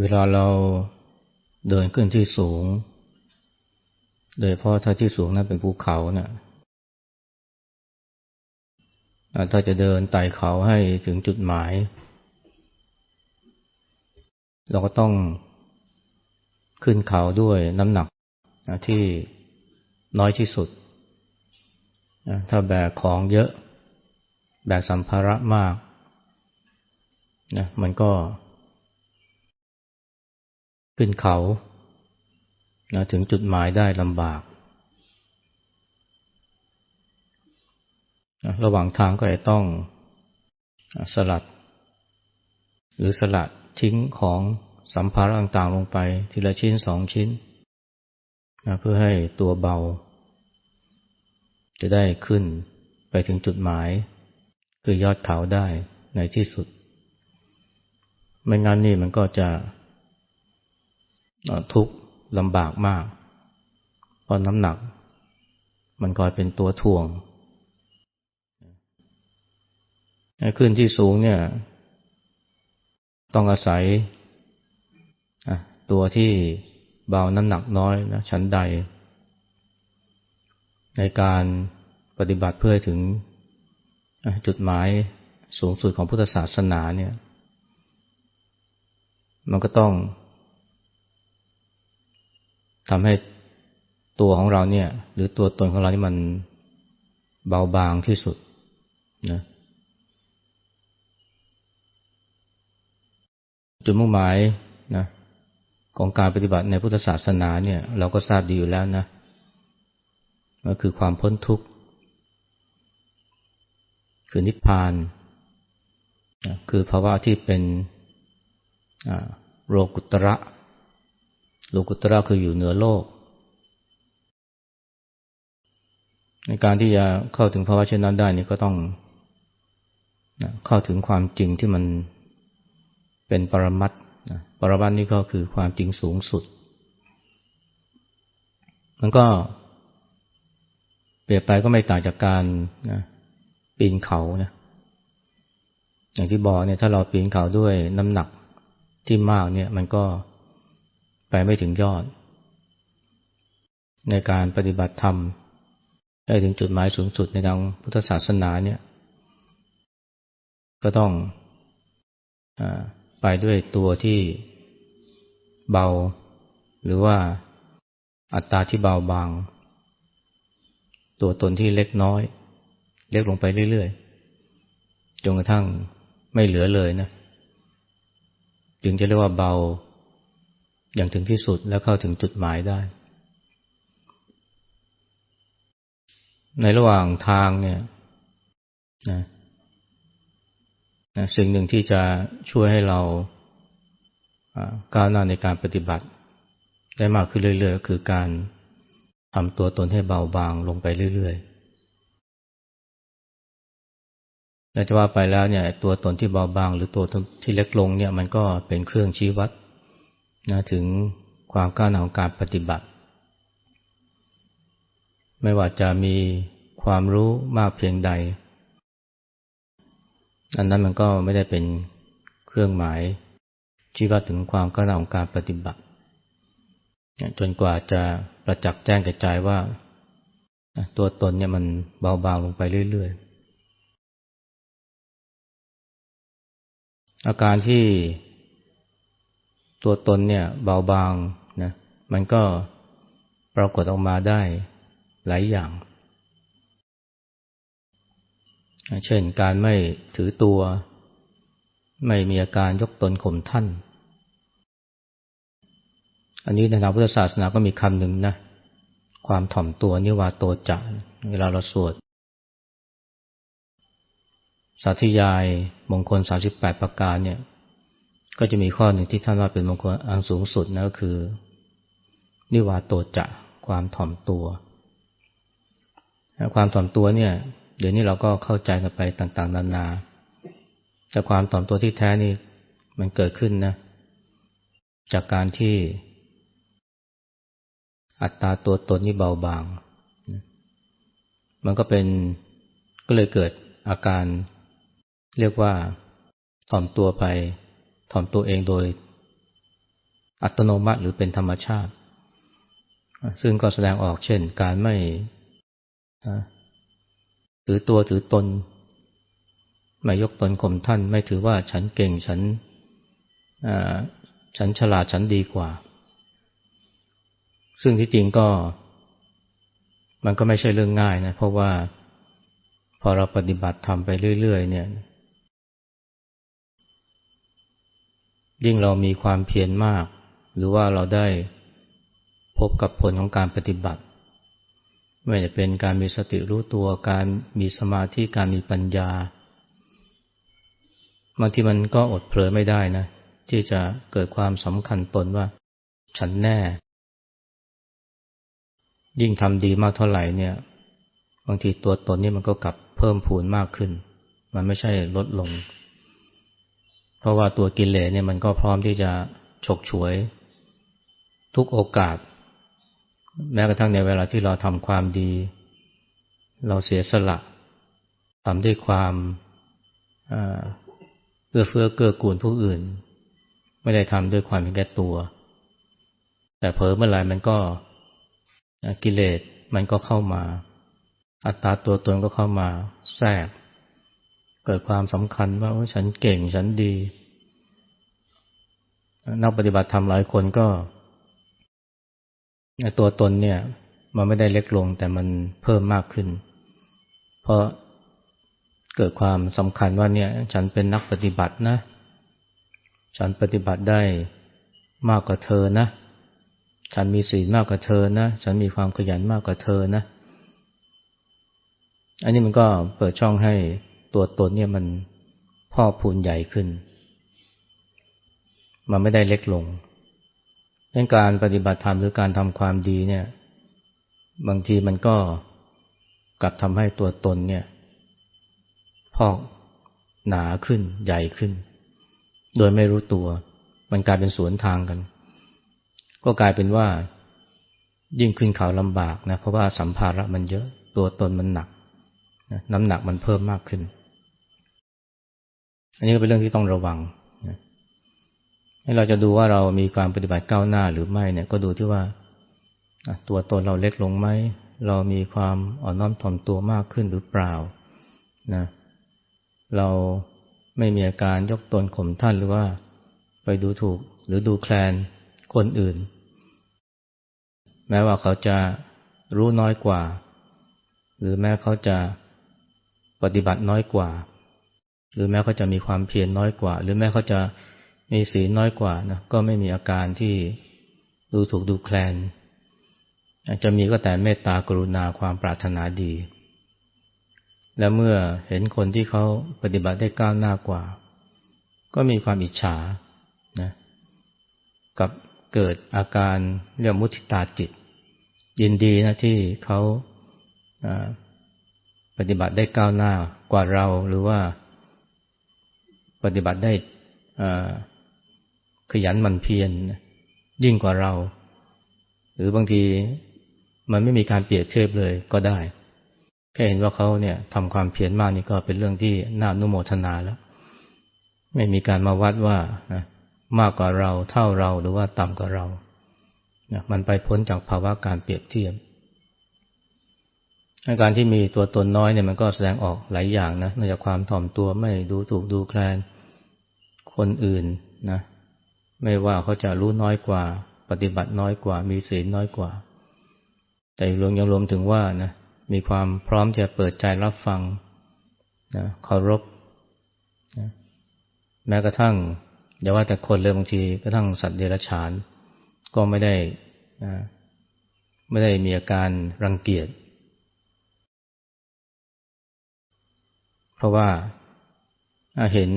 เวลาเราเดินขึ้นที่สูง โดยเพราะถ้าที่สูงนั้นเป็นภูเขาเนะ่ะถ้าจะเดินไต่เขาให้ถึงจุดหมาย เราก็ต้องขึ้นเขาด้วยน้ำหนักที่น้อยที่สุด ถ้าแบกของเยอะ แบกสัมภาระมากนะมันก็ ขึ้นเขานะถึงจุดหมายได้ลำบาก ระหว่างทางก็จะต้องสลัด หรือสลัดทิ้งของสัมภาระต่างๆลงไป ทีละชิ้นสองชิ้นนะเพื่อให้ตัวเบา จะได้ขึ้นไปถึงจุดหมาย คือยอดเขาได้ในที่สุด ไม่งั้นนี่มันก็จะ ทุกข์ลำบากมาก เพราะน้ำหนัก มันคอยเป็นตัวถ่วงขึ้นที่สูงเนี่ย ต้องอาศัยตัวที่เบาน้ำหนักน้อยนะชั้นใด ในการปฏิบัติเพื่อถึงจุดหมายสูงสุดของพุทธศาสนาเนี่ย มันก็ต้อง ทำให้ตัวของเราเนี่ย หรือตัวตนของเรานี่มันเบาบางที่สุดนะจุดมุ่งหมายนะของการปฏิบัติในพุทธศาสนาเนี่ย เราก็ทราบดีอยู่แล้วนะก็คือความพ้นทุกข์ คือนิพพานนะคือภาวะที่เป็นโลกุตระ โลกุตระคืออยู่เหนือโลก ในการที่จะเข้าถึงภาวะเช่นนั้นได้นี่ก็ต้องเข้าถึงความจริงที่มันเป็นปรมัตปรมัตนี่ก็คือความจริงสูงสุด มันก็เปรียบไปก็ไม่ต่างจากการนะปีนเขานะอย่างที่บอกเนี่ยถ้าเราปีนเขาด้วยน้ำหนักที่มากเนี่ยมันก็ ไปไม่ถึงยอด ในการปฏิบัติธรรมได้ถึงจุดหมายสูงสุดในทางพุทธศาสนาเนี่ย ก็ต้องอไปด้วยตัวที่เบา หรือว่าอัตราที่เบาบาง ตัวตนที่เล็กน้อย เล็กลงไปเรื่อยๆจนกระทั่งไม่เหลือเลยนะ จึงจะเรียกว่าเบา อย่างถึงที่สุดแล้วเข้าถึงจุดหมายได้ ในระหว่างทางเนี่ยนะนะสิ่งหนึ่งที่จะช่วยให้เราก้าวหน้าในการปฏิบัติ ได้มากขึ้นเรื่อยๆ ก็คือการทำตัวตนให้เบาบางลงไปเรื่อยๆและจะว่าไปแล้วเนี่ยตัวตนที่เบาบาง หรือตัวตนที่เล็กลงเนี่ยมันก็เป็นเครื่องชี้วัด นะถึงความก้าวหน้าของการปฏิบัติ ไม่ว่าจะมีความรู้มากเพียงใด อันนั้นมันก็ไม่ได้เป็นเครื่องหมายชี้วัดถึงความก้าวหน้าของการปฏิบัติ จนกว่าจะประจักษ์แจ้งกระจายว่า ตัวตนเนี่ยมันเบาบางลงไปเรื่อย ๆ อาการที่ ตัวตนเนี่ยเบาบางนะมันก็ปรากฏออกมาได้หลายอย่าง เช่นการไม่ถือตัว ไม่มีอาการยกตนข่มท่าน อันนี้ในทางพุทธศาสนาก็มีคำหนึ่งนะความถ่อมตัวนิวาโตจะ เวลาเราสวด สาธยายมงคลสาสิบแปดประการเนี่ย ก็จะมีข้อหนึ่งที่ท่านว่าเป็นมงคลอันสูงสุดนะก็คือ นิวาโตจะความถ่อมตัว ความถ่อมตัวเนี่ย เดี๋ยวนี้เราก็เข้าใจกันไปต่าง ๆ นานา แต่ความถ่อมตัวที่แท้นี่มันเกิดขึ้นนะ จากการที่ อัตราตัวตนนี่เบาบาง มันก็เป็นก็เลยเกิดอาการเรียกว่าถ่อมตัวไป ถ่อมตัวเองโดยอัตโนมัติหรือเป็นธรรมชาติ ซึ่งก็แสดงออกเช่น การไม่ถือตัวถือตน ไม่ยกตนข่มท่าน ไม่ถือว่าฉันเก่งฉันฉันฉลาดฉันดีกว่า ซึ่งที่จริงก็ มันก็ไม่ใช่เรื่องง่ายนะ เพราะว่าพอเราปฏิบัติทำไปเรื่อย ๆ เนี่ย ยิ่งเรามีความเพียรมาก หรือว่าเราได้พบกับผลของการปฏิบัติ ไม่ว่าจะเป็นการมีสติรู้ตัวการมีสมาธิการมีปัญญาบางทีมันก็อดเผลอไม่ได้นะ ที่จะเกิดความสำคัญตนว่า ฉันแน่ ยิ่งทำดีมากเท่าไหร่เนี่ย บางทีตัวตนนี่มันก็กลับเพิ่มพูนมากขึ้น มันไม่ใช่ลดลง เพราะว่าตัวกิเลสเนี่ยมันก็พร้อมที่จะฉกฉวย ทุกโอกาส แม้กระทั่งในเวลาที่เราทำความดี เราเสียสละทำด้วยความเอื้อเฟื้อเกื้อกูลผู้อื่น ไม่ได้ทำด้วยความเห็นแก่ตัว แต่เผลอเมื่อไหร่มันก็กิเลสมันก็เข้ามา อัตตาตัวตนก็เข้ามาแทรก เกิดความสำคัญว่าฉันเก่งฉันดี นักปฏิบัติธรรมหลายคนก็ ตัวตนเนี่ย มันไม่ได้เล็กลงแต่มันเพิ่มมากขึ้น เพราะเกิดความสำคัญว่าเนี่ย ฉันเป็นนักปฏิบัตินะ ฉันปฏิบัติได้มากกว่าเธอนะ ฉันมีศีลมากกว่าเธอนะ ฉันมีความขยันมากกว่าเธอนะ อันนี้มันก็เปิดช่องให้ ตัวตนเนี่ยมันพ่อพูนใหญ่ขึ้น มันไม่ได้เล็กลงเรื่องการปฏิบัติธรรมหรือการทำความดีเนี่ย บางทีมันก็กลับทำให้ตัวตนเนี่ย พอกหนาขึ้นใหญ่ขึ้น โดยไม่รู้ตัว มันกลายเป็นสวนทางกัน ก็กลายเป็นว่า ยิ่งขึ้นเขาลำบากนะ เพราะว่าสัมภาระมันเยอะ ตัวตนมันหนัก น้ำหนักมันเพิ่มมากขึ้น อันนี้ก็เป็นเรื่องที่ต้องระวังให้เราจะดูว่าเรามีความปฏิบัติก้าวหน้าหรือไม่เนี่ย ก็ดูที่ว่าตัวตนเราเล็กลงไหม เรามีความอ่อนน้อมถ่อมตัวมากขึ้นหรือเปล่านะเราไม่มีอาการยกตนข่มท่านหรือว่าไปดูถูกหรือดูแคลนคนอื่น แม้ว่าเขาจะรู้น้อยกว่า หรือแม้เขาจะปฏิบัติน้อยกว่า หรือแม้เขาจะมีความเพียรน้อยกว่า หรือแม้เขาจะมีศีลน้อยกว่านะก็ไม่มีอาการที่ดูถูกดูแคลนอาจจะมีก็แต่เมตตากรุณาความปรารถนาดี และเมื่อเห็นคนที่เขาปฏิบัติได้ก้าวหน้ากว่า ก็มีความอิจฉานะกับเกิดอาการเรียกมุทิตาจิต ยินดีนะที่เขาปฏิบัติได้ก้าวหน้ากว่าเราหรือว่า ปฏิบัติได้ขยันมันเพียรยิ่งกว่าเรา หรือบางทีมันไม่มีการเปรียบเทียบเลยก็ได้ แค่เห็นว่าเขาเนี่ยทำความเพียรมากนี่ก็เป็นเรื่องที่น่านุโมทนาแล้ว ไม่มีการมาวัดว่านะมากกว่าเราเท่าเราหรือว่าต่ำกว่าเรานะมันไปพ้นจากภาวะการเปรียบเทียบ อาการที่มีตัวตนน้อยเนี่ยมันก็แสดงออกหลายอย่างนะนอกจากความถ่อมตัวไม่ดูถูกดูแคลนคนอื่นนะ ไม่ว่าเขาจะรู้น้อยกว่า ปฏิบัติน้อยกว่า มีศีลน้อยกว่า แต่รวมยังรวมถึงว่านะมีความพร้อมจะเปิดใจรับฟังนะเคารพนะแม้กระทั่งอย่าว่าแต่คนเลยบางทีกระทั่งสัตว์เดรัจฉาน ก็ไม่ได้นะไม่ได้มีอาการรังเกียจ เพราะว่าเห็น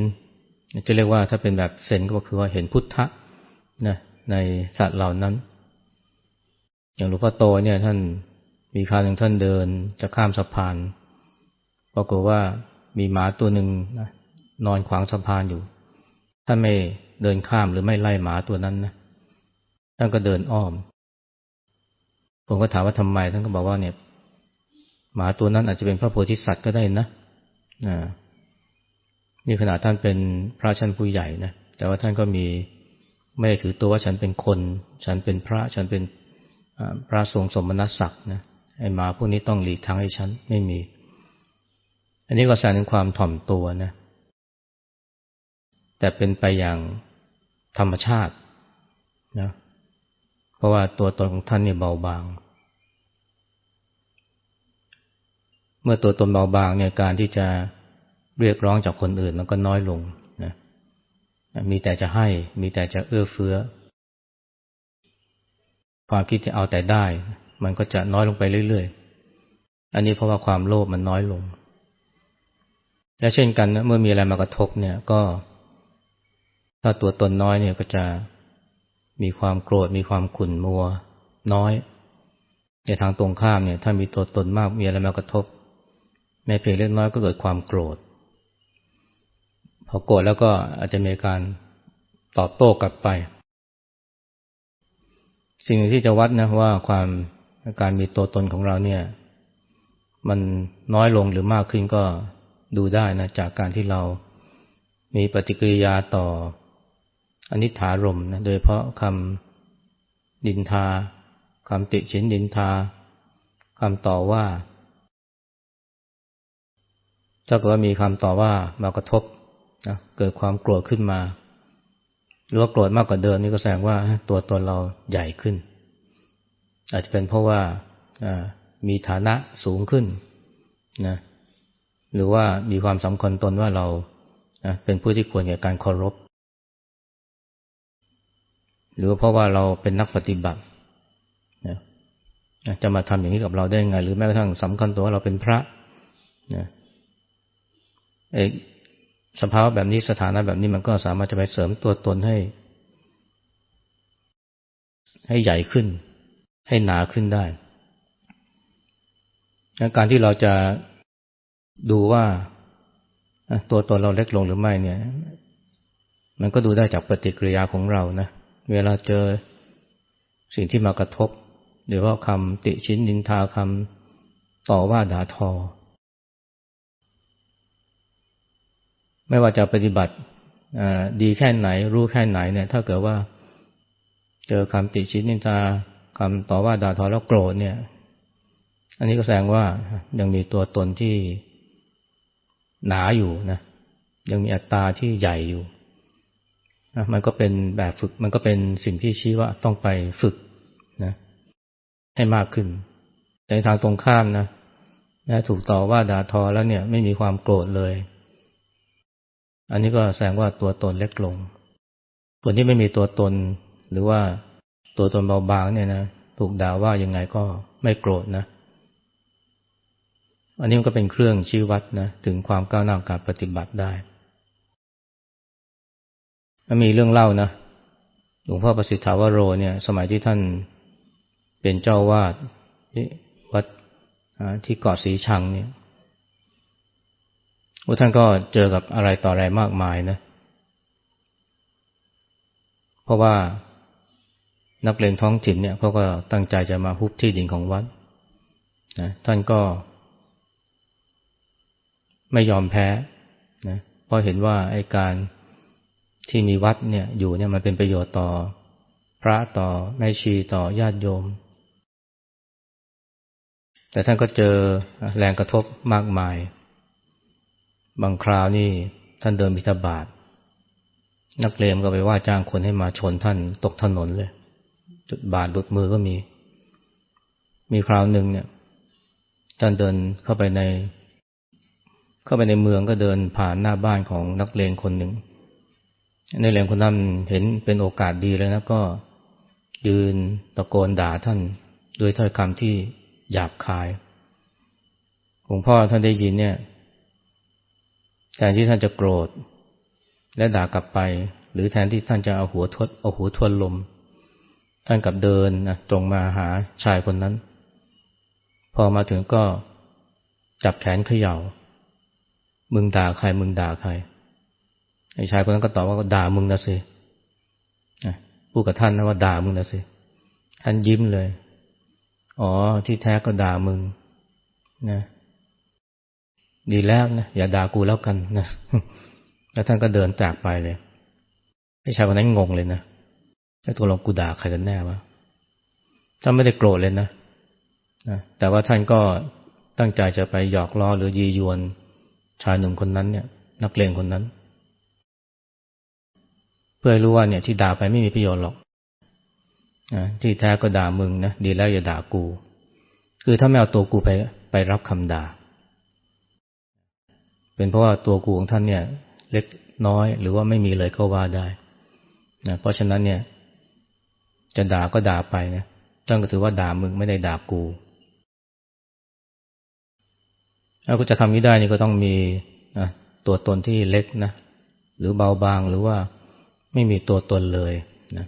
จะเรียกว่าถ้าเป็นแบบเซนก็คือว่าเห็นพุทธะนะในสัตว์เหล่านั้น อย่างหลวงพ่อโตเนี่ยท่านมีคราวหนึ่งท่านเดินจะข้ามสะพานปรากฏว่ามีหมาตัวหนึ่งนอนขวางสะพานอยู่ ท่านไม่เดินข้ามหรือไม่ไล่หมาตัวนั้นนะท่านก็เดินอ้อม ผมก็ถามว่าทำไมท่านก็บอกว่าเนี่ย หมาตัวนั้นอาจจะเป็นพระโพธิสัตว์ก็ได้นะ นี่ขนาดท่านเป็นพระชั้นผู้ใหญ่นะแต่ว่าท่านก็มีไม่ได้ถือตัวว่าฉันเป็นคน ฉันเป็นพระฉันเป็นพระทรงสมณศักดิ์นะไอ้มาพวกนี้ต้องหลีกทางให้ฉันไม่มี อันนี้ก็แสดงถึงความถ่อมตัวนะ แต่เป็นไปอย่างธรรมชาตินะเพราะว่าตัวตนของท่านเนี่ยเบาบาง เมื่อตัวตนเบาบางเนี่ยการที่จะเรียกร้องจากคนอื่นมันก็น้อยลงนะมีแต่จะให้มีแต่จะเอื้อเฟื้อ ความคิดที่เอาแต่ได้ มันก็จะน้อยลงไปเรื่อยๆ อันนี้เพราะว่าความโลภมันน้อยลง และเช่นกันนะเมื่อมีอะไรมากระทบเนี่ยก็ ถ้าตัวตนน้อยเนี่ยก็จะมีความโกรธมีความขุ่นมัว น้อย ในทางตรงข้ามเนี่ย ถ้ามีตัวตนมากมีอะไรมากระทบ แม้เพียงเล็กน้อยก็เกิดความโกรธ พอโกรธแล้วก็อาจจะมีการตอบโต้กลับไป สิ่งที่จะวัดนะว่าความการมีตัวตนของเราเนี่ย มันน้อยลงหรือมากขึ้นก็ดูได้นะจากการที่เรามีปฏิกิริยาต่ออนิถารมนะโดยเพราะคำดินทาคำติฉินดินทาคำต่อว่า ถ้าเกิดว่ามีคำต่อว่ามากระทบนะเกิดความโกรธขึ้นมา หรือว่าโกรธมากกว่าเดิมนี่ก็แสดงว่าตัวตนเราใหญ่ขึ้น อาจจะเป็นเพราะว่ามีฐานะสูงขึ้นนะหรือว่ามีความสำคัญตนว่าเราเป็นผู้ที่ควรแก่การเคารพ หรือเพราะว่าเราเป็นนักปฏิบัตินะจะมาทำอย่างนี้กับเราได้ไง หรือแม้กระทั่งสำคัญตัวว่าเราเป็นพระนะ สภาวะแบบนี้สถานะแบบนี้มันก็สามารถจะไปเสริมตัวตนให้ ให้ใหญ่ขึ้น ให้หนาขึ้นได้การที่เราจะดูว่าตัวตนเราเล็กลงหรือไม่เนี่ย มันก็ดูได้จากปฏิกิริยาของเรานะ เวลาเจอสิ่งที่มากระทบ หรือว่าคำติชินนินทาคำต่อว่าด่าทอ ไม่ว่าจะปฏิบัติดีแค่ไหน รู้แค่ไหนเนี่ย ถ้าเกิดว่าเจอคำติชินนินทาคำต่อว่าด่าทอแล้วโกรธเนี่ย อันนี้ก็แสดงว่ายังมีตัวตนที่หนาอยู่นะยังมีอัตตาที่ใหญ่อยู่นะมันก็เป็นแบบฝึก มันก็เป็นสิ่งที่ชี้ว่าต้องไปฝึกนะ ให้มากขึ้น แต่ทางตรงข้ามนะนะถูกต่อว่าด่าทอแล้วเนี่ย ไม่มีความโกรธเลย อันนี้ก็แสดงว่าตัวตนเล็กลง คนที่ไม่มีตัวตน หรือว่าตัวตนเบาบางเนี่ยนะถูกด่าว่ายังไงก็ไม่โกรธนะ อันนี้มันก็เป็นเครื่องชี้วัดนะถึงความก้าวหน้าการปฏิบัติได้ มีเรื่องเล่านะหลวงพ่อประสิทธาวโรเนี่ย สมัยที่ท่านเป็นเจ้าวาดวัดที่เกาะสีชังเนี่ย พระท่านก็เจอกับอะไรต่ออะไรมากมายนะ เพราะว่านักเลงท้องถิ่นเนี่ยเขาก็ตั้งใจจะมาฮุบที่ดินของวัดนะท่านก็ ไม่ยอมแพ้นะเพราะเห็นว่าไอ้การที่มีวัดเนี่ยอยู่เนี่ยมันเป็นประโยชน์ต่อพระต่อแม่ชีต่อญาติโยม แต่ท่านก็เจอแรงกระทบมากมาย บางคราวนี่ท่านเดินบิณฑบาตนักเลมก็ไปว่าจ้างคนให้มาชนท่านตกถนนเลย จุดบาดดุดมือก็มี มีคราวหนึ่งเนี่ยท่านเดินเข้าไปใน เข้าไปในเมืองก็เดินผ่านหน้าบ้านของนักเลงคนหนึ่งในเลงคนนั้นเห็นเป็นโอกาสดีเลยนะก็ยืนตะโกนด่าท่านด้วยถ้อยคำที่หยาบคายหลวงพ่อท่านได้ยินเนี่ย แทนที่ท่านจะโกรธ และด่ากลับไป หรือแทนที่ท่านจะเอาหัวทวดเอาหัวทวนลม ท่านกลับเดินนะตรงมาหาชายคนนั้น พอมาถึงก็จับแขนเขยา่า มึงด่าใคร มึงด่าใครไอ้ชายคนนั้นก็ตอบว่าด่ามึงนะสิพูดกับท่านนะว่าด่ามึงนะสิ ท่านยิ้มเลย อ๋อที่แท้ก็ด่ามึงนะ ดีแล้วนะอย่าด่ากูแล้วกันนะแล้วท่านก็เดินจากไปเลยไอ้ชายคนนั้นงงเลยนะไอ้ตัวลงกูด่าใครกันแน่วะท่านไม่ได้โกรธเลยนะนะแต่ว่าท่านก็ตั้งใจจะไปหยอกล้อหรือยียวนชายหนุ่มคนนั้นเนี่ย นักเลงคนนั้น เพื่อรู้ว่าเนี่ย ที่ด่าไปไม่มีประโยชน์หรอกนะที่แท้ก็ด่ามึงนะดีแล้วอย่าด่ากู คือถ้าไม่เอาตัวกูไปไปรับคำด่า เป็นเพราะว่าตัวกูของท่านเนี่ยเล็กน้อยหรือว่าไม่มีเลยก็ว่าได้นะเพราะฉะนั้นเนี่ย จะด่าก็ด่าไปนะท่านก็ถือว่าด่ามึงไม่ได้ด่ากูถ้ากูจะทำนี้ได้นี่ก็ต้องมีนะตัวตนที่เล็กนะหรือเบาบางหรือว่าไม่มีตัวตนเลยนะ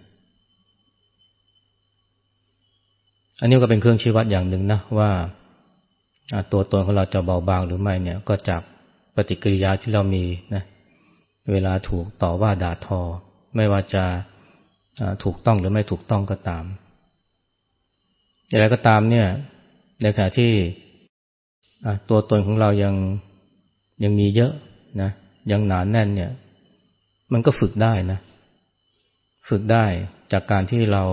อันนี้ก็เป็นเครื่องชี้วัดอย่างหนึ่งนะว่าตัวตนของเราจะเบาบางหรือไม่เนี่ย ก็จาก ปฏิกิริยาที่เรามีนะเวลาถูกต่อว่าด่าทอ ไม่ว่าจะถูกต้องหรือไม่ถูกต้องก็ตามอย่างไรก็ตามเนี่ยในขณะที่ตัวตนของเรายังยังมีเยอะนะยังหนานแน่นเนี่ย มันก็ฝึกได้นะ ฝึกได้จากการที่เรา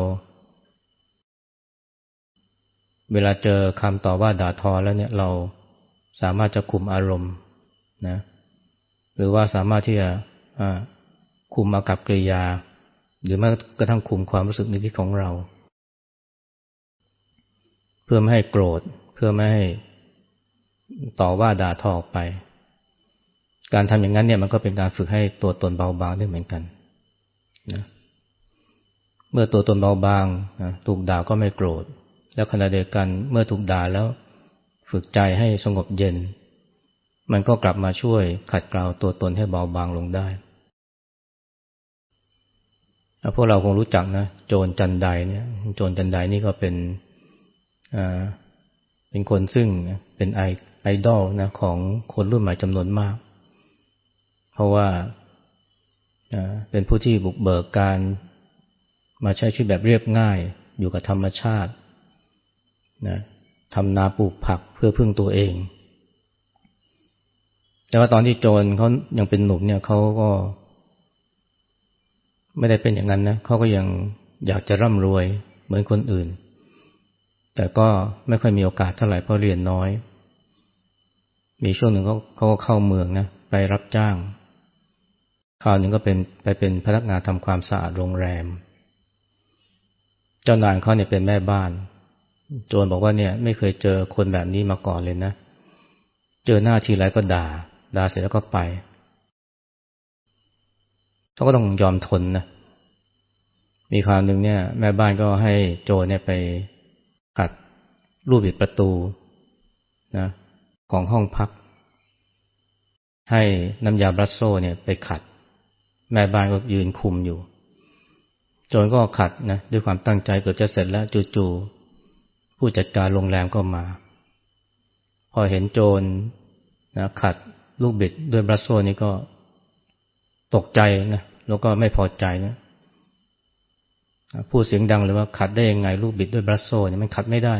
เวลาเจอคำต่อว่าด่าทอแล้วเนี่ยเราสามารถจะคุมอารมณ์ นะหรือว่าสามารถที่จะคุมอากับกริยา หรือแม้กระทั่งคุมความรู้สึกนึกคิดของเรา เพื่อไม่ให้โกรธ เพื่อไม่ให้ต่อว่าด่าทอออกไป การทำอย่างนั้นเนี่ยมันก็เป็นการฝึกให้ตัวตนเบาบางได้เหมือนกันนะเมื่อตัวตนเบาบางนะถูกด่าก็ไม่โกรธ แล้วขณะเดียวกันเมื่อถูกด่าแล้ว ฝึกใจให้สงบเย็น มันก็กลับมาช่วยขัดเกลาตัวตนให้เบาบางลงได้พวกเราคงรู้จักนะโจรจันไดเนี่ยโจรจันไดนี่ก็เป็นเป็นคนซึ่งเป็นไอไอดอลนะของคนรุ่นใหม่จำนวนมาก เพราะว่าเป็นผู้ที่บุกเบิกการมาใช้ชีวิตแบบเรียบง่ายอยู่กับธรรมชาตินะทำนาปลูกผักเพื่อพึ่งตัวเอง แต่ว่าตอนที่โจรเขายังเป็นหนุ่มเนี่ยเขาก็ ไม่ได้เป็นอย่างนั้นนะเขาก็ยังอยากจะร่ำรวยเหมือนคนอื่น แต่ก็ไม่ค่อยมีโอกาสเท่าไหร่เพราะเรียนน้อย มีช่วงหนึ่งเขาเขาเข้าเมืองนะไปรับจ้างคราวหนึ่งก็เป็นไปเป็นพนักงานทำความสะอาดโรงแรม เจ้านายเขาเนี่ยเป็นแม่บ้าน โจรบอกว่าเนี่ย ไม่เคยเจอคนแบบนี้มาก่อนเลยนะ เจอหน้าทีไรก็ด่า ด่าเสร็จแล้วก็ไปเขาก็ต้องยอมทนนะ มีคราวหนึ่งเนี่ย แม่บ้านก็ให้โจเนี่ยไปขัดรูปบิดประตูนะของห้องพัก ให้น้ำยาบรัสโซเนี่ยไปขัด แม่บ้านก็ยืนคุมอยู่ โจรก็ขัดนะด้วยความตั้งใจเกือบจะเสร็จแล้วจู่ๆผู้จัดการโรงแรมก็มา พอเห็นโจรนะขัด ลูกบิดด้วยบรัสโซนี่ก็ตกใจนะแล้วก็ไม่พอใจนะพูดเสียงดังเลยว่าขัดได้ยังไง ลูกบิดด้วยบรัสโซเนี่ยมันขัดไม่ได้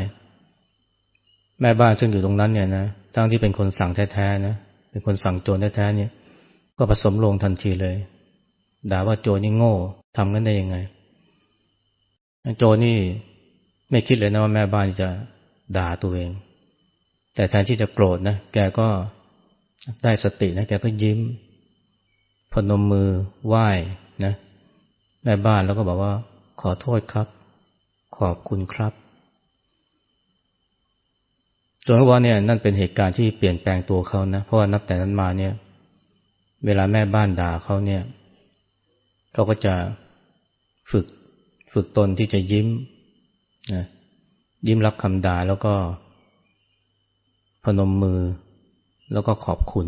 แม่บ้านซึ่งอยู่ตรงนั้นเนี่ยนะทั้งที่เป็นคนสั่งแท้ๆนะเป็นคนสั่งโจรแท้ๆเนี่ย ก็ผสมลงทันทีเลย ด่าว่าโจรนี่โง่ทำกันได้ยังไง โจรนี่ไม่คิดเลยนะว่าแม่บ้านจะด่าตัวเอง แต่แทนที่จะโกรธนะแกก็ ได้สตินะแกก็ยิ้ม พนมมือไหว้นะแม่บ้านแล้วก็บอกว่า ขอโทษครับ ขอบคุณครับจนว่าเนี่ยนั่นเป็นเหตุการณ์ที่เปลี่ยนแปลงตัวเขานะ เพราะว่านับแต่นั้นมาเนี่ย เวลาแม่บ้านด่าเขาเนี่ยเขาก็จะฝึกฝึกตนที่จะยิ้มนะยิ้มรับคำด่าแล้วก็พนมมือ แล้วก็ขอบคุณ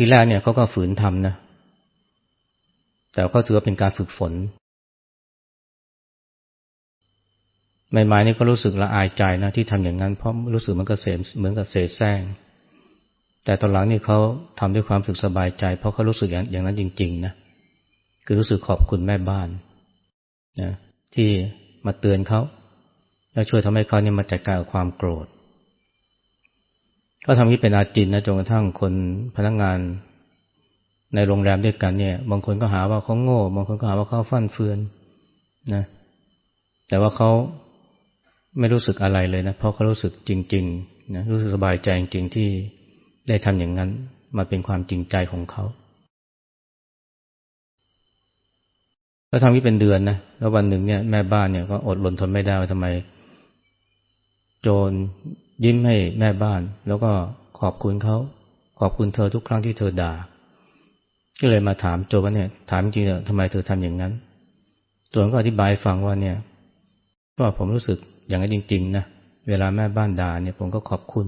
ทีแรกเนี่ยเขาก็ฝืนทำนะ แต่เขาถือว่าเป็นการฝึกฝน ใหม่ๆนี่ก็รู้สึกละอายใจนะที่ทำอย่างนั้น เพราะรู้สึกมันก็เสมเหมือนกับเสแสร้ง แต่ตอนหลังนี่เขาทำด้วยความสึกสบายใจ เพราะเขารู้สึกอย่างนั้นจริงๆนะ คือรู้สึกขอบคุณแม่บ้านนะที่มาเตือนเขา และช่วยทำให้เขาเนี่ยมาจัดการกับความโกรธ ก็ทำที่เป็นอาจินนะจนกระทั่งคนพนักงาน ในโรงแรมด้วยกันเนี่ย บางคนก็หาว่าเขาโง่ บางคนก็หาว่าเขาฟั่นเฟือนนะ แต่ว่าเขาไม่รู้สึกอะไรเลยนะ เพราะเขารู้สึกจริง ๆ นะ รู้สึกสบายใจจริง ๆ ที่ได้ทำอย่างนั้น มาเป็นความจริงใจของเขาแล้วทำนี้เป็นเดือนนะ แล้ววันหนึ่งเนี่ยแม่บ้านเนี่ยก็อดรนทนไม่ได้ว่าทำไม โจร ยิ้มให้แม่บ้าน แล้วก็ขอบคุณเขา ขอบคุณเธอทุกครั้งที่เธอด่า ก็เลยมาถามโจว่าเนี่ย ถามจริงๆทำไมเธอทำอย่างนั้นโจรก็อธิบายฟังว่าเนี่ยก็ผมรู้สึกอย่างนั้นจริง ๆ นะเวลาแม่บ้านด่าเนี่ยผมก็ขอบคุณ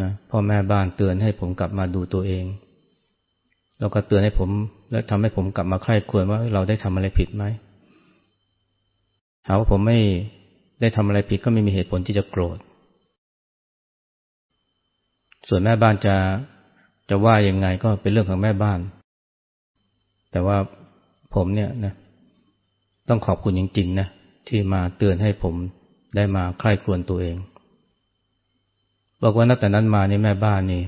นะพ่อแม่บ้านเตือนให้ผมกลับมาดูตัวเอง แล้วก็เตือนให้ผม และทำให้ผมกลับมาใคร่ควรว่าเราได้ทำอะไรผิดไหมถามว่าผมไม่ได้ทำอะไรผิดก็ไม่มีเหตุผลที่จะโกรธ ส่วนแม่บ้านจะจะว่ายังไงก็เป็นเรื่องของแม่บ้าน แต่ว่าผมเนี่ยนะต้องขอบคุณจริงๆนะที่มาเตือนให้ผมได้มาใคร่ครวญตัวเอง บอกว่านับแต่นั้นมานี่แม่บ้านนี่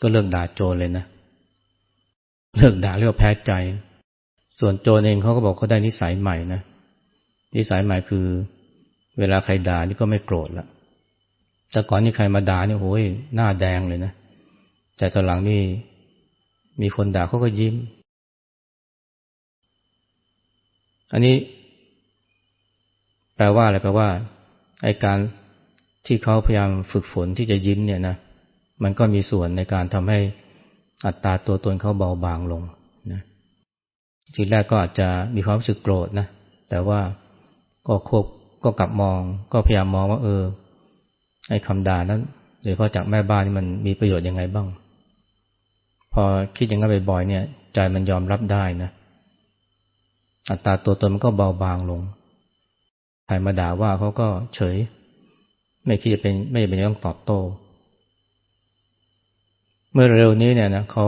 ก็เลิกด่าโจรเลยนะเลิกด่าเรียกว่าแพ้ใจ ส่วนโจรเองเขาก็บอกเขาได้นิสัยใหม่นะนิสัยใหม่คือ เวลาใครด่านี่ก็ไม่โกรธละ แต่ก่อนนี่ใครมาด่าเนี่ยโอ้ยหน้าแดงเลยนะ แต่ตอนหลังนี่มีคนด่าเขาก็ยิ้ม อันนี้ แปลว่าอะไรแปลว่าไอการที่เขาพยายามฝึกฝนที่จะยิ้มเนี่ยนะ มันก็มีส่วนในการทำให้อัตราตัวตนเขาเบาบางลงนะทีแรกก็อาจจะมีความรู้สึกโกรธนะ แต่ว่าก็ควบก็กลับมอง ก็พยายามมองว่าเออ ไอ้คำด่านั้นโดยเฉพาะจากแม่บ้านนี่มันมีประโยชน์ยังไงบ้าง พอคิดอย่างนั้นบ่อยๆเนี่ย ใจมันยอมรับได้นะอัตราตัวตนมันก็เบาบางลงใครมาด่าว่าเขาก็เฉย ไม่คิดจะเป็นไม่จะเป็นต้องตอบโต้ เมื่อเร็วนี้เนี่ยนะเขา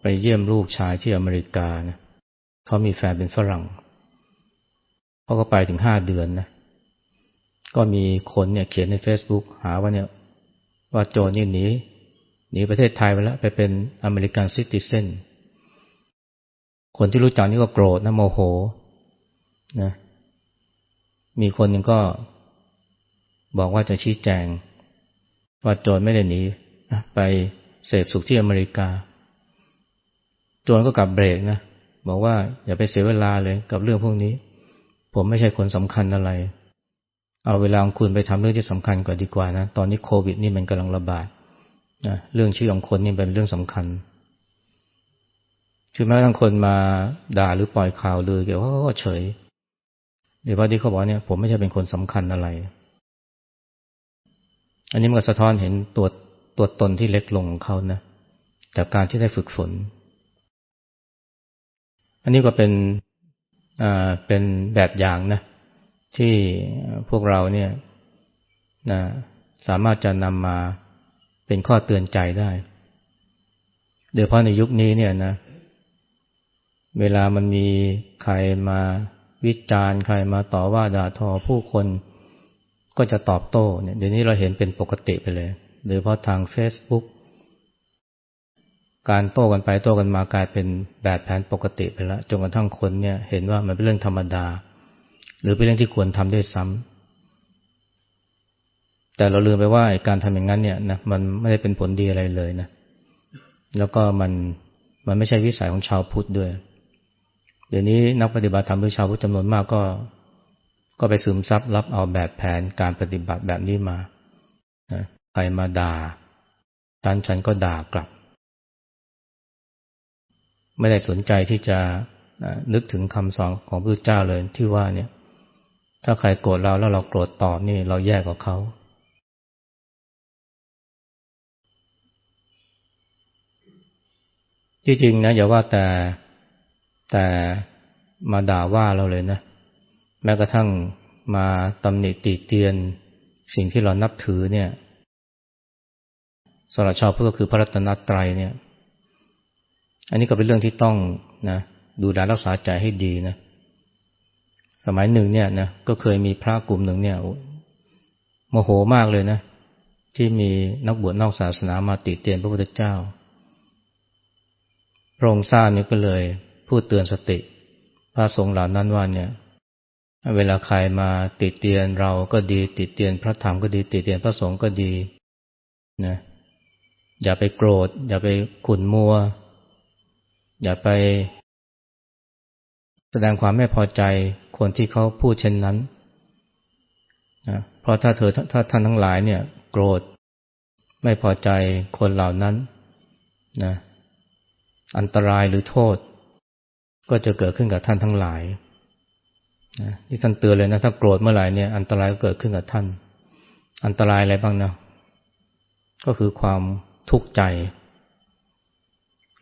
ไปเยี่ยมลูกชายที่อเมริกานะเขามีแฟนเป็นฝรั่งเขาก็ไปถึงห้าเดือนนะ ก็มีคนเนี่ยเขียนใน Facebook หาว่าเนี่ยว่าโจนี่หนีหนีประเทศไทยไปแล้ว ไปเป็นอเมริกันซิติเซนคนที่รู้จักนี่ก็โกรธนะโมโหนะมีคนหนึ่งก็บอกว่าจะชี้แจง ว่าโจรไม่ได้หนีไปเสพสุขที่อเมริกา โจรก็กลับเบรกนะ บอกว่าอย่าไปเสียเวลาเลยกับเรื่องพวกนี้ ผมไม่ใช่คนสำคัญอะไร เอาเวลาของคุณไปทำเรื่องที่สำคัญกว่าดีกว่านะ ตอนนี้โควิด นี่มันกำลังระบาดนะเรื่องชีวิตของคนนี่เป็นเรื่องสำคัญคือแม้ทั้งคนมาด่าหรือปล่อยข่าวลือเกี่ยวเขาก็เฉยเดี๋ยวพอที่เขาบอกเนี่ยผมไม่ใช่เป็นคนสำคัญอะไร อันนี้มันก็สะท้อนเห็นตัวตัวตนที่เล็กลงของเขานะจากการที่ได้ฝึกฝน อันนี้ก็เป็นอ่าเป็นแบบอย่างนะ ที่พวกเราเนี่ยนะสามารถจะนำมาเป็นข้อเตือนใจได้ โดยเฉพาะในยุคนี้เนี่ยนะ เวลามันมีใครมาวิจารณ์ใครมาต่อว่าด่าทอผู้คนก็จะตอบโต้เนี่ยเดี๋ยวนี้เราเห็นเป็นปกติไปเลย โดยเฉพาะทาง Facebook การโต้กันไปโต้กันมากลายเป็นแบบแผนปกติไปแล้วจนกระทั่งคนเนี่ย เห็นว่ามันเป็นเรื่องธรรมดา หรือเป็นเรื่องที่ควรทำด้วยซ้ำแต่เราลืมไปว่าการทำอย่างนั้นเนี่ยนะมันไม่ได้เป็นผลดีอะไรเลยนะ แล้วก็มันมันไม่ใช่วิสัยของชาวพุทธด้วย เดี๋ยวนี้นักปฏิบัติธรรมหรือชาวพุทธจำนวนมากก็ ก็ไปซึมซับรับเอาแบบแผนการปฏิบัติแบบนี้มาใครมาด่าฉันฉันก็ด่ากลับ ไม่ได้สนใจที่จะนึกถึงคำสอนของพระเจ้าเลยที่ว่าเนี่ย ถ้าใครโกรธเราแล้วเราโกรธตอบนี่เราแย่กว่าเขาจริงๆนะอย่าว่าแต่แต่มาด่าว่าเราเลยนะ แม้กระทั่งมาตำหนิติเตียน สิ่งที่เรานับถือเนี่ยสำหรับชาวพุทธก็คือพระรัตนตรัยเนี่ย อันนี้ก็เป็นเรื่องที่ต้องนะดูแลรักษาใจให้ดีนะ สมัยหนึ่งเนี่ยนะก็เคยมีพระกลุ่มหนึ่งเนี่ยโมโหมากเลยนะ ที่มีนักบวชนอกศาสนามาติเตียนพระพุทธเจ้าพพระองค์ทราบเนี่ยก็เลยพูดเตือนสติ พระสงฆ์เหล่านั้นว่าเนี่ย เวลาใครมาติดเตียนเราก็ดีติดเตียนพระธรรมก็ดีติดเตียนพระสงฆ์ก็ดีนะอย่าไปโกรธ อย่าไปขุนมัว อย่าไป แสดงความไม่พอใจคนที่เขาพูดเช่นนั้นนะเพราะถ้าเธอถ้าท่านทั้งหลายเนี่ย โกรธ ไม่พอใจคนเหล่านั้นนะอันตรายหรือโทษ ก็จะเกิดขึ้นกับท่านทั้งหลายนะที่ท่านเตือนเลยนะถ้าโกรธเมื่อไหร่เนี่ยอันตรายก็เกิดขึ้นกับท่าน อันตรายอะไรบ้างนะก็คือความทุกข์ใจ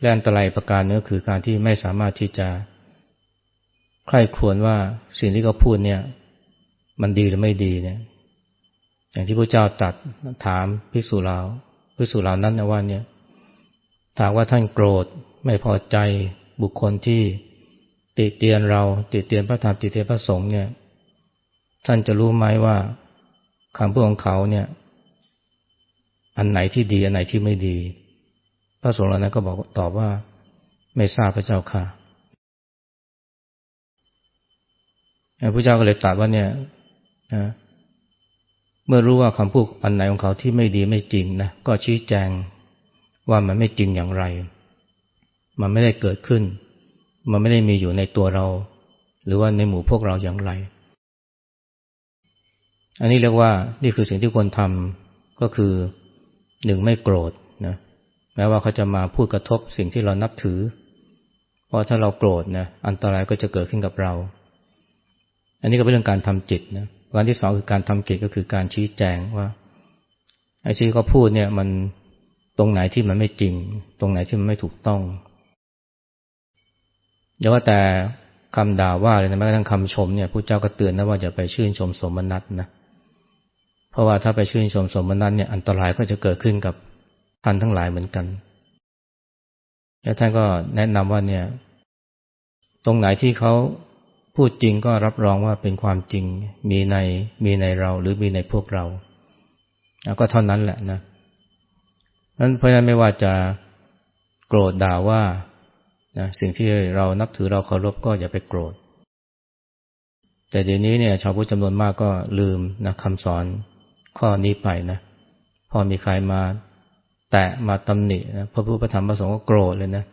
และอันตรายประการนึงก็คือการที่ไม่สามารถที่จะ ใคร่ครวญว่าสิ่งที่เขาพูดเนี่ย มันดีหรือไม่ดีเนี่ย อย่างที่พระเจ้าตรัสถามภิกษุเราภิกษุเหล่านั้นนะว่าเนี่ยถามว่าท่านโกรธไม่พอใจบุคคลที่ติเตียนเราติเตียนพระธรรมติเตียนพระสงฆ์เนี่ย ท่านจะรู้ไหมว่าคำพูดของเขาเนี่ย อันไหนที่ดี อันไหนที่ไม่ดี พระสงฆ์เหล่านั้นก็บอกตอบว่า ไม่ทราบพระเจ้าค่ะ พระเจ้าก็เลยตรัสว่าเนี่ยนะเมื่อรู้ว่าคำพูดอันไหนของเขาที่ไม่ดีไม่จริงนะก็ชี้แจงว่ามันไม่จริงอย่างไร มันไม่ได้เกิดขึ้น มันไม่ได้มีอยู่ในตัวเรา หรือว่าในหมู่พวกเราอย่างไร อันนี้เรียกว่านี่คือสิ่งที่ควรทำก็คือหนึ่งไม่โกรธนะแม้ว่าเขาจะมาพูดกระทบสิ่งที่เรานับถือ เพราะถ้าเราโกรธนะอันตรายก็จะเกิดขึ้นกับเรา อันนี้ก็เป็นเรื่องการทำจิตนะการที่สองคือการทำจิตก็คือการชี้แจงว่าไอ้ที่เขาพูดเนี่ย มันตรงไหนที่มันไม่จริง ตรงไหนที่มันไม่ถูกต้องอย่าว่าแต่คำด่าว่าเลยนะแม้กระทั่งคำชมเนี่ยพระเจ้าก็เตือนนะว่าอย่าไปชื่นชมสมนัตนะเพราะว่าถ้าไปชื่นชมสมนัตเนี่ยอันตรายก็จะเกิดขึ้นกับท่านทั้งหลายเหมือนกัน แล้วท่านก็แนะนำว่าเนี่ย ตรงไหนที่เขา พูดจริงก็รับรองว่าเป็นความจริงมีในมีในเราหรือมีในพวกเรา ก็เท่านั้นแหละนะนั้นเพราะฉะนั้นไม่ว่าจะโกรธด่าว่านะสิ่งที่เรานับถือเราเคารพก็อย่าไปโกรธ แต่เดี๋ยวนี้เนี่ย ชาวพุทธจำนวนมากก็ลืมนะคำสอนข้อนี้ไปนะ พอมีใครมาแตะมาตำหนินะพระพุทธธรรมพระสงฆ์ก็โกรธเลยนะ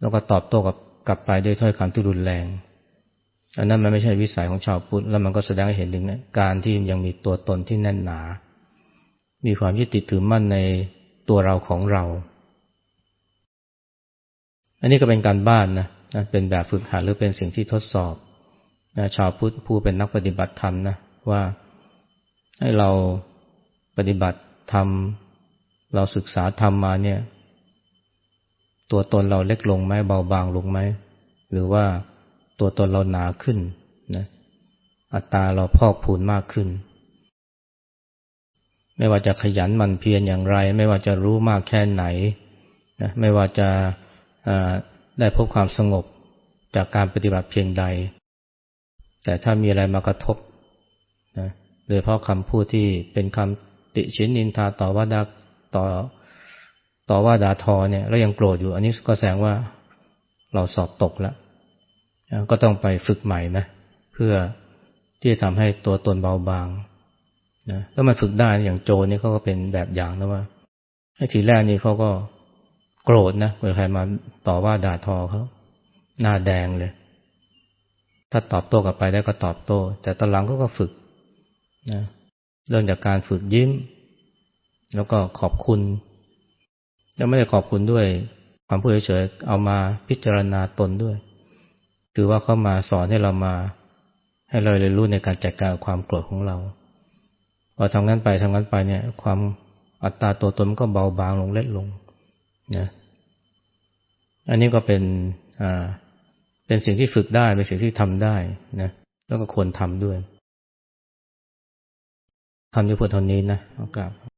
แล้วก็ตอบโต้กับกลับไปด้วยถ้อยคำที่รุนแรง อันนั้นมันไม่ใช่วิสัยของชาวพุทธแล้วมันก็แสดงให้เห็นถึงนะการที่ยังมีตัวตนที่แน่นหนา มีความยึดติดถือมั่นในตัวเราของเรา อันนี้ก็เป็นการบ้านนะนะเป็นแบบฝึกหัดหรือเป็นสิ่งที่ทดสอบนะชาวพุทธผู้เป็นนักปฏิบัติธรรมนะว่าให้เราปฏิบัติธรรมเราศึกษาธรรมมาเนี่ย ตัวตนเราเล็กลงไหมเบาบางลงไหมหรือว่า ตัวตนเราหนาขึ้นนะอัตตาเราพอกพูนมากขึ้น ไม่ว่าจะขยันหมั่นเพียรอย่างไร ไม่ว่าจะรู้มากแค่ไหนนะไม่ว่าจะได้พบความสงบจากการปฏิบัติเพียงใด แต่ถ้ามีอะไรมากระทบนะโดยเพราะคำพูดที่เป็นคำติชินนินทาต่อว่าดาต่อต่อว่าดาทอเนี่ยแล้วยังโกรธอยู่ อันนี้ก็แสดงว่าเราสอบตกแล้ว ก็ต้องไปฝึกใหม่นะเพื่อที่จะทำให้ตัวตนเบาบางนะแล้วมันฝึกได้อย่างโจนี่เขาก็เป็นแบบอย่างนะว่าไอ้ทีแรกนี่เขาก็โกรธนะเวลาใครมาต่อว่าด่าทอเขาหน้าแดงเลย ถ้าตอบโต้กลับไปได้ก็ตอบโต้ แต่ตอนหลังก็ก็ฝึกนะเริ่มจากการฝึกยิ้ม แล้วก็ขอบคุณ แล้วไม่ได้ขอบคุณด้วยความพูดเฉยๆเอามาพิจารณาตนด้วย คือว่าเขามาสอนให้เรามา ให้เราเรียนรู้ในการจัดการความโกรธของเราพอทำงั้นไปทำงั้นไปเนี่ย ความอัตราตัวตนมันก็เบาบางลงเล็กลงนะอันนี้ก็เป็นอ่าเป็นสิ่งที่ฝึกได้เป็นสิ่งที่ทำได้นะแล้วก็ควรทำด้วยทำด้วยพูดเท่านี้นะเอากลับ